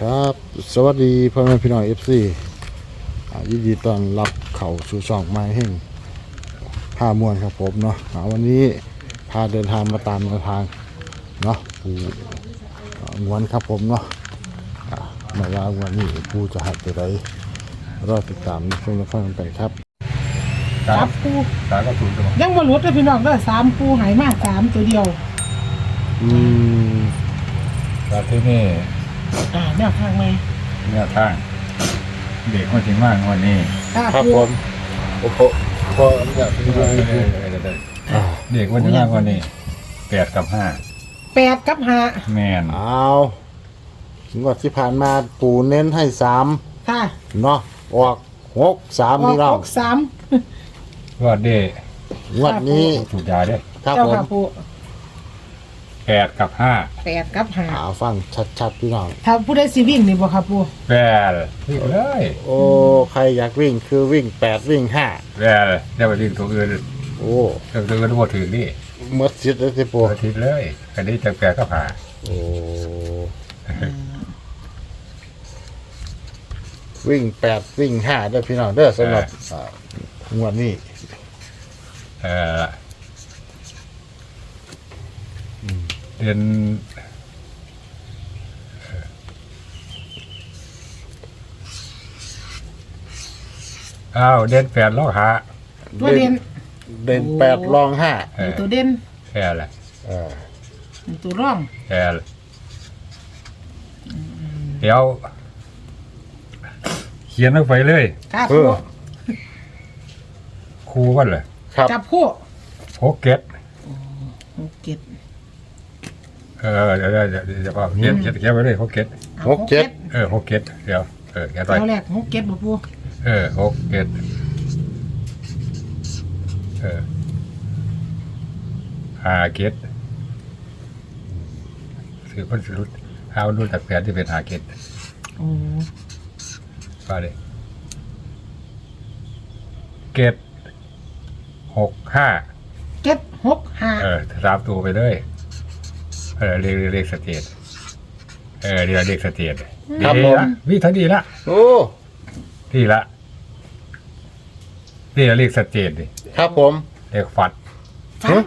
ครับสวัสดีพ่อแม่พี่น้องเอฟซียินดีต้อนรับเข่าสู่ช่องไม้แห่งผ้ามวนครับผมเนาะอ่าวันนี้พาเดินทางมาตามแนวทางเนาะปูอ่างวนครับผมเนาะอ่าไม่ว่าวันนี้ปูจะหัดไปไรรอติดตามในช่วงรับฟังกันครับจับปูตาก็ถูกจังหวะยังบ่หลุดเลยพี่น้องเด้อสามปูหายมาสามตัวเดียว อืมตาที่นี่ อ่าแนวทางไหมเนี่ยทาง เด็กมันถึงมากวันนี้ค่ะครับปูผมโอ้โหพออยากที่จะให้ปูอ่าเด็กมันถึงมากวันนี้แปดกับห้าแปดกับห้าแมนเอางวดที่ผ่านมาปูเน้นให้สามค่ะเนาะออกหกสามออนี่กเราหกสามว่าเด็งวดนี้ถูกยาเด้ครับเจ้าผมค่ะปู แปดกับห้าแปดกับห้าหาฟังชัดๆพี่น้อง ถ้าผู้ได้สิวิ่งนี่บ่ค่ะปูแปดวิ่งเลยโอ้ใครอยากวิ่งคือวิ่งแปดวิ่งห้าแปดได้ไปวิ่งตัวอื่นโอ้ตัวอื่นบ่ถือนี่หมดสิทธิ์แล้วสิปูตัวทิศเลยอันนี้จะแปดกับห้าโอ้วิ่งแปดวิ่งห้าเด้อพี่น้องเด้อสำหรับอ่างวดนี้เออ เรียนอ้าว เด่นแปดลอกหาตัวเด่น เด่นแปดรองห้าเออตัวเด่นแค่แหละเออตัวร่องแค่แหละเดี๋ยว เขียนลงไปเลยค่ะเอปูอครูว่าเลยครับ จับคู่หกเก็ตหกเจ็ด เออเดี๋ยวเดี๋ยวเดี๋ยวเดี๋ยวเขียนเขียนเขียนไว้เลยหกเก็ตอาหกเจ็ด เออหกเก็ตเดี๋ยวเออเขียนไปเจ็ดตัวแรกหกเจ็ดบ่ปูเออหกเก็ตเออห้าเก็ตคือคนสรุปห้ารุ่นจากแปดที่เป็นห้าเก็ตโอ้ว่าเลยเก็ตหกห้าเจ็ดหกห้าเออสามตัวไปเลย เออเรียกเรียกสเตทเออเรียกเรียกสเตทครับดีผม ละวิธีดีละโอ้ ดีละเรียกเรียกสเตทดิครับผม เรียกฟัดฟัด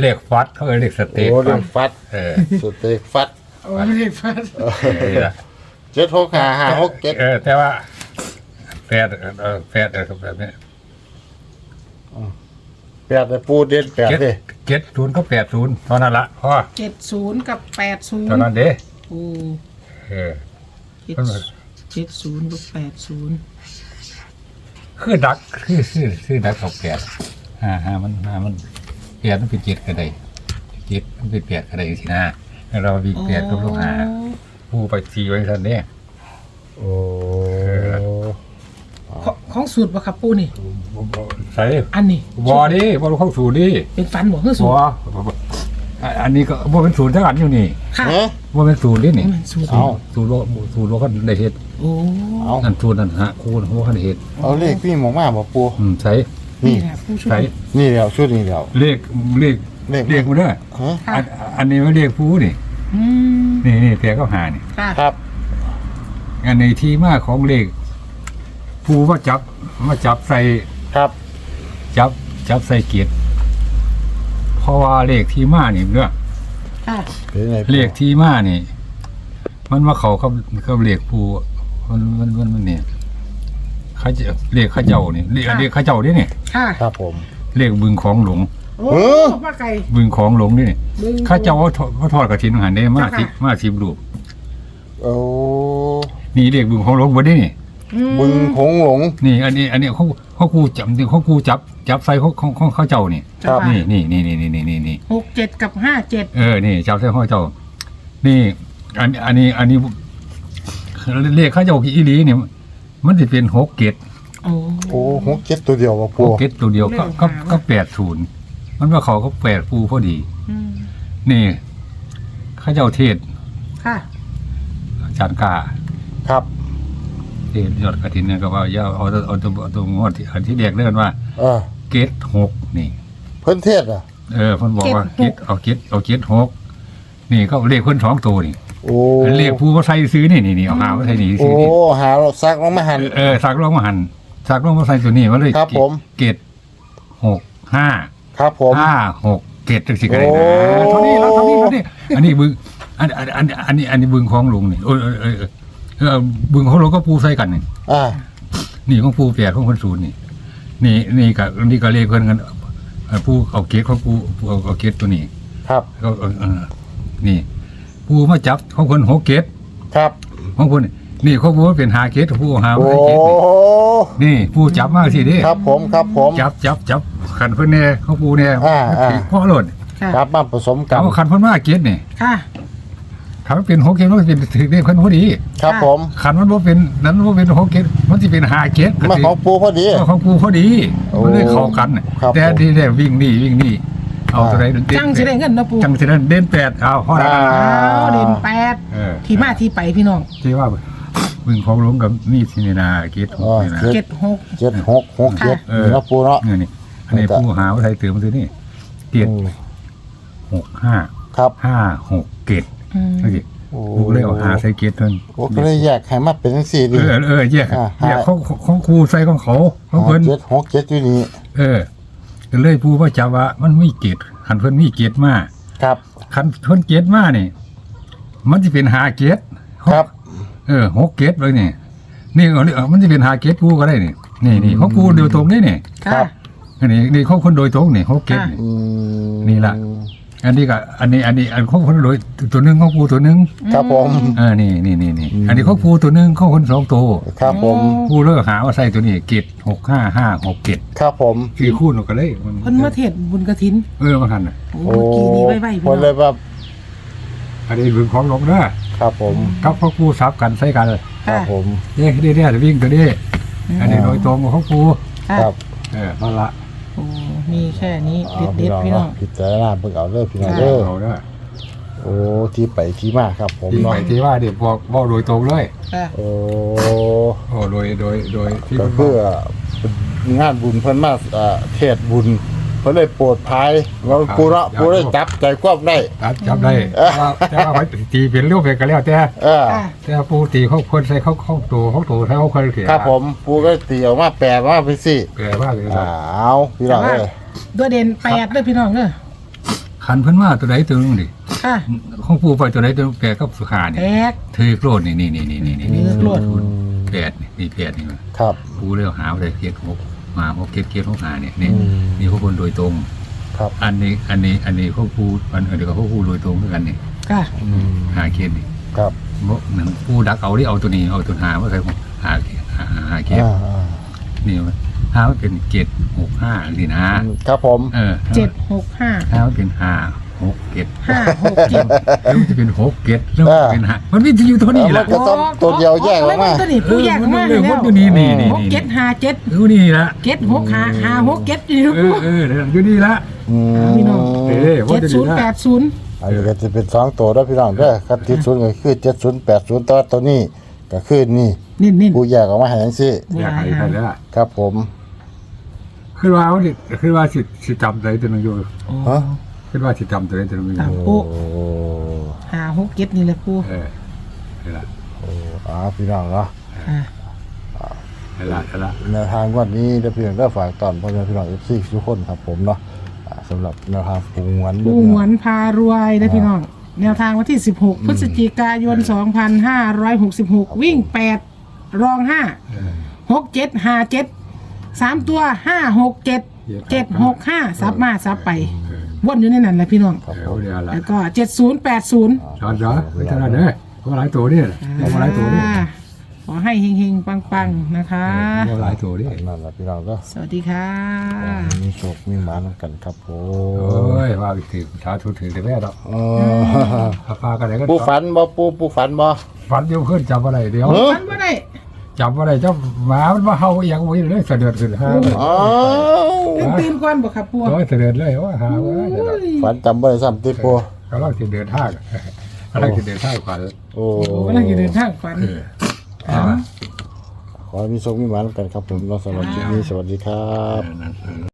เรียกฟัดเขาเรียกสเตโอ้ทเรื่องฟัดเออสุดเตะฟัดโอ้ไม่ได้ฟัดดีละเจ็ดหกห้าห้าหกเจ็ดเออแต่ว่าแฟดเออแฟดเออแบบนี้ แปดแต่ปูเด่นแปดเก็ตเลยเก็ตศูนย์ก็แปดศูนย์เท่านั้นละพอเจ็ดศูนย์กับแปดศูนเท่าย์นั้นเด้โอ้เออเจ็ดเจ็ดศูนย์กับแปดศูนย์คือดักคือคือคือดักเขาแปดอ่าฮะมันอ่ามันแปดมันเป็นเจ็ดก็ได้เจ็ดมันเป็นแปดก็ได้สินะแล้วเราวิ่งแปดกับลูกหาผู้ไปทีไว้ทันเนี่ยโอ้ของของสูตรบ่ครับปูนี่ ใส่อันนี้บอดิบอลเข้าศูนย์ดิเป็นฟันบ่คือสูบตอรอะอันนี้ก็บ่เป็นศูนย์ทั้งอันอยู่นี่ค่ะฮะบ่เป็นศูนย์ดินี่มันสูตรเอาศูนย์โลศูนย์โลก็ได้เฮ็ดโอ้เอานั่นศูนย์นั่นฮะคูณหัวคันเฮ็ดเอาเลขพี่หมองมาบ่ปูอืมใส่นี่แหละผู้ช่วใส่ยนี่เดียวชุดนี้เดียวเลขเลขเลขเลขมันเด้อฮะค่ะอันอันนี้มันเลขผู้นี่อืมนี่นี่แปลก็หานี่ค่ะครับอันในที่มาของเลขผู้มาจับมาจับใส่ครับ จับจับใส่เกียรติเพราะว่าเลขที่มานี่เด้อค่ะเป็นไงเลขที่มานี่ มันมาเขากับกับเลขผู้มันมันมันมันเนี่ยเขาจะเลขเข้าเจ้านี่เลขเลขเข้าเจ้านี่นี่ค่ะครับผมเลขบึงของหลวงโอ้เออมาไก่บึงของหลวงนี่นี่บึงเข้าเจ้าเขาทอดเขาทอดกระถินหันได้มาค่ะสิมาสิบรูปโอ้นี่เลขบึงของหลวงบ่ได้นี่อืม บึงคงหลง นี่อันนี้ อันนี้เขาเขากูจับเขากูจับจับใส่เขาเขาเขาเขาเจ้านี่ครับ นี่นี่นี่นี่นี่นี่นี่หกเจ็ดกับห้าเจ็ดเออนี่จับใส่เขาเจ้า นี่ อันอันนี้อันนี้เลขเขาเจ้าอีหลีเนี่ยมันจะเป็นหกเกตโอ้โอ้หกเจ็ดตัวเดียวบ่หปูกเกตตัวเดียวก็ก็ก็แปดศูนย์มันว่าเขาก็แปดปูพอดี อืมนี่เขาเจ้าเทศค่ะอาจารย์กาครับเทศยอดกระถินเนี่ยก็ว่าอย่าเอาเอาเอาตัวเอาตัวงวดที่อันที่เรียกเลื่อนว่าเออเกตหกนี่ เพิ่นเทศอะ เออเพิ่นบอกว่าเกตเอาเกตเอาเกตหกนี่ก็เลขเพิ่นสองตัวนี่โโอ้เรียกผู้ว่าใส่ซื้อนี่นี่นี่เอาหาว่าใส่นี่โอ้ซื้อนี่หาซักลงมาหัน เออสักลงมาหันสักลงมาใส่ตัวนี้มาเลยครับผม เกตหกห้า ครับผม ห้าหกเกตจังสิกันเลยโอ้นะเท่านี้แล้วเท่านี้เท่านี้อันนี้บึงอันอันอันอันนี้อันนี้บึงของลุงนี่เออเออเออเออ เออบึงของเราก็ปูใส่กันนี่อ่านี่ของปูแปดของคนศูนย์นี่ นี่นี่กับนี่ก็เลขเพิ่นกันเอ่อผู้เอาเกตของปูผู้เอาเอาเกตตัวนี้ครับก็เออเออนี่ปูมาจับของคนหกเกตครับของคนนี่เขาปูเป็นหาเกตผู้หาโอ้ไม่เกตนี่นี่ปูจับมากสิเดิครับผมครับผม จับจับจับขันเพิ่นเนี่ยเขาปูเนี่ยอ่าอ่า พ่อหล่นค่ะ ครับมาผสมกัจันบขันเพิ่นมาเกตนี่ค่ะ ถ้ามันเป็นหกเกตมันเป็นถือได้เพิ่นพอดีครับผม ขันมันบ่เป็นนั้นบ่เป็นหกเกตมันสิเป็นหาเกตมาของปูพอดี ของปูพอดีโอ้มันเลยเข้ากัน ครับ แต่ผมที่ได้วิ่งนี่วิ่งนี่เอาตัวใดเด่นจังสิได้เงินเนาะปูจังสิได้เด่นแปดเอาพอแล้วอ่าอ้าวเด่นแปดเออที่มาที่ไปพี่น้องที่ว่าบึงของหลวงกับนี่สินี่นาเกตหกนี่นะอ๋อเจ็ดหก เจ็ดหกหกเจ็ดเออนี่เนาะปูเนาะ นี่นี่อันนี้ผู้หาว่าไทยเติมมาซื้อนี่เกตอืมหกห้าครับห้าหกเกต อืมนี่สิโอ้กูเลยเอาหาใส่เกตเพิ่นโอ้ก็เลยแยกให้มาเป็นจังสี่เอดิอเออแยกอ่าแยกของของของครูใส่ของเขาของหเพิ่น เจ็ดหกเจ็ดอยู่นี่เออก็เลยผู้ว่าจับว่ามันไม่เกตหันเพิ่นมีเกตมาครับคันเพิ่นเกตมานี่มันจะเป็นหาเกตครับ เออหกเกตเลยนี่นี่เอาเอามันจะเป็นหาเกตกูก็ได้นี่นี่นี่ของกูโดยตรงนี่นี่ครัค่ะบอันนี้นี่ของคนโดยตรงนี่หกเกตค่ะนี่ อืมนี่ล่ะ อันนี้ก็อันนี้อันนี้อันของคนโดยตัวหนึงของกูตัวหนึงครับผม เออนี่นี่นี่นี่อืมอันนี้ของกูตัวหนึงของคนสองตัวครับผม กูเลิกหาว่าใส่ตัวนี้เกตหกห้าห้าหกเกตครับผม คือคู่นกกันเลยมันเพิ่นมาเทศบุญกระถินเออมาทันน่ะโอ้เมื่อกี้นี้ไว้ไว้พี่คนเลน้อยงแบบอันนี้บึงของหลงเด้อครับผม กับพ่อกูซับกันใส่กันครับผม เด้เด้เด้วิ่งตัวนี้อันนี้โดยตรงของกูค่ะครับ เออนั่นละ โอ้มีแค่นี้เอาเด็ดพี่เด็ดน้องพี่น้องเนาะพิจารณาเบิ่งเอาเด้อพี่น้องค่ะเด้อเอาเด้อโอ้ที่ไปที่มาครับ ผมที่เนาะไปที่ว่าเดี๋ยวบอกบอกโดยตรงเลยค่ะโอ้โอ้โดยโดยโดยที่ก็มันคือเป็นงานบุญเพิ่นมาเอ่อเทศบุญ เพิ่นเลยโปรดภายเราปูเนาะปูได้จับใจควบได้จับจับได้แต่ว่าแต่ว่าไปตีเป็นเรื่องไปกันแล้วแต่เออค่ะแต่ว่าปูตีเขาคนใส่เขาเข้าตัวเขาตัวถ้าเขาคนเสียครับผมปูก็ตีออกมาแปลมาเป็นสิแปลว่าเลยอ้าวพี่น้องเอ้ยตัวเด่นแปดด้วยพี่น้องเด้อขันเพิ่นมาตัวใดตัวนึงดิค่ะของปูไปตัวใดตัวนึงแปลกับสุขาเนี่ยแตกถือโกรธนี่นี่นี่นี่นี่นี่ถือโกรธแปดนี่นี่แปดนี่มันครับปูเรียกหาอะไรเกียรหก มาหกเกียรเกียรหกหาเนี่ยนี่อืม นี่เขาคนโดยตรง ครับอันนี้อันนี้อันนี้เขาพูดอันเดียวกับเขาพูดโดยตรงด้วยกันนี่ค่ะ อืมหาเกียรนี่ครับบ่หนังผู้ดักเอาที่เอาตัวนี้เอาตัวหาว่าใครหาหาหาเกียรอ่าอ่านี่มันหาว่าเป็นเกียรหกห้านี่นะ ครับผม เออเจ็ดหกห้าหาว่าเป็นห้า หกเกียรห้าหกเจ็ดแล้วมันจะเป็นหกเกียรแล้วมันจะเป็นห้ามันมีที่อยู่ตัวนี้แหละ ก็ต้องตัวเดียวแยกออกมา ตัวนี้ผู้แยกออกมาเอแล้อวมันอยู่นี่นี่นี่ หกเจ็ดห้าเจ็ดอยู่นี่ละเจ็ดหกห้าห้าหกเจ็ดอยู่เออเอออยู่นี่ละอืมพี่น้องเอ้ยว่าเจ็ดจะศูดีนย์นะแปดศูนย์อันนี้ก็จะเป็นสองตัวแล้วพี่น้องเด้อครับที่ศูนย์ก็คือเจ็ดศูนย์แปดศูนย์ตัวตัวนี้ก็คือนี่นิ่นนิ่นผู้แยกออกมาให้จังซี่อยากให้ใครได้ครับผมคือว่าว่าสิคือว่าสิสิจำใจตัวนึงอยู่ฮะ คือว่าสิจำใจตัวนึงอยู่โอ้ห้าหกเจ็ดนี่แหละผู้เออนี่ละอ่าพี่น้องเนาะอ่านี่ละนี่ละแนวทางวันนี้ได้เพียงก็ฝากตอนพ่อแม่พี่น้องเอฟซีทุกคนครับผมเนาะอ่าสำหรับแนวทางปูงวนผู้หวนพารวยนะพี่น้อง แนวทางวันที่ 16 พฤศจิกายน 2566 วิ่ง 8 รอง 5 6 7 5 7 3 ตัว 5 6 7 7 6 5 ซับมาซับไป วนอยู่ในนั้นแหละพี่น้องเดี๋ยวเดี๋ยวละแล้วก็70 80ช้อนช้อนไม่เท่านั้นเด้อเพราะหลายตัวนี่เพราะหลายตัวนี่อ่าขอให้เฮงๆ ปังๆ นะคะ เพราะหลายตัวนี่นั่นแหละพี่น้องก็สวัสดีค่ะ มีโชคมีหมานำกันครับผโอ้มยว่าถือสาธุถือแต่แม่ดอกเออพาพากันไหนก็ปูฝันบ่ปูปูฝันบ่ ฝันเดียวขึ้นจำอะไรเดียวเฮ้ยมันว่าได้ จำอะไรเจ้าหมามันมาเห่าอย่างไว้เลยเสด็จขึ้นห้าอ้าวตื่นตื่นก่อนบ่ครับปัวโอ้ยเสด็จเลยว่าหาว่าเสด็จฝันจำบ่ได้ซ้ำติปูกำลังจะเดินทางกำลังจะเดินทางขวัญโอ้โอ้กำลังจะเดินทางฝันอ่าขอให้มีโชคมีหมานำกันครับผมเนาะสำหรับคลิปนี้สวัสดีครับนั่น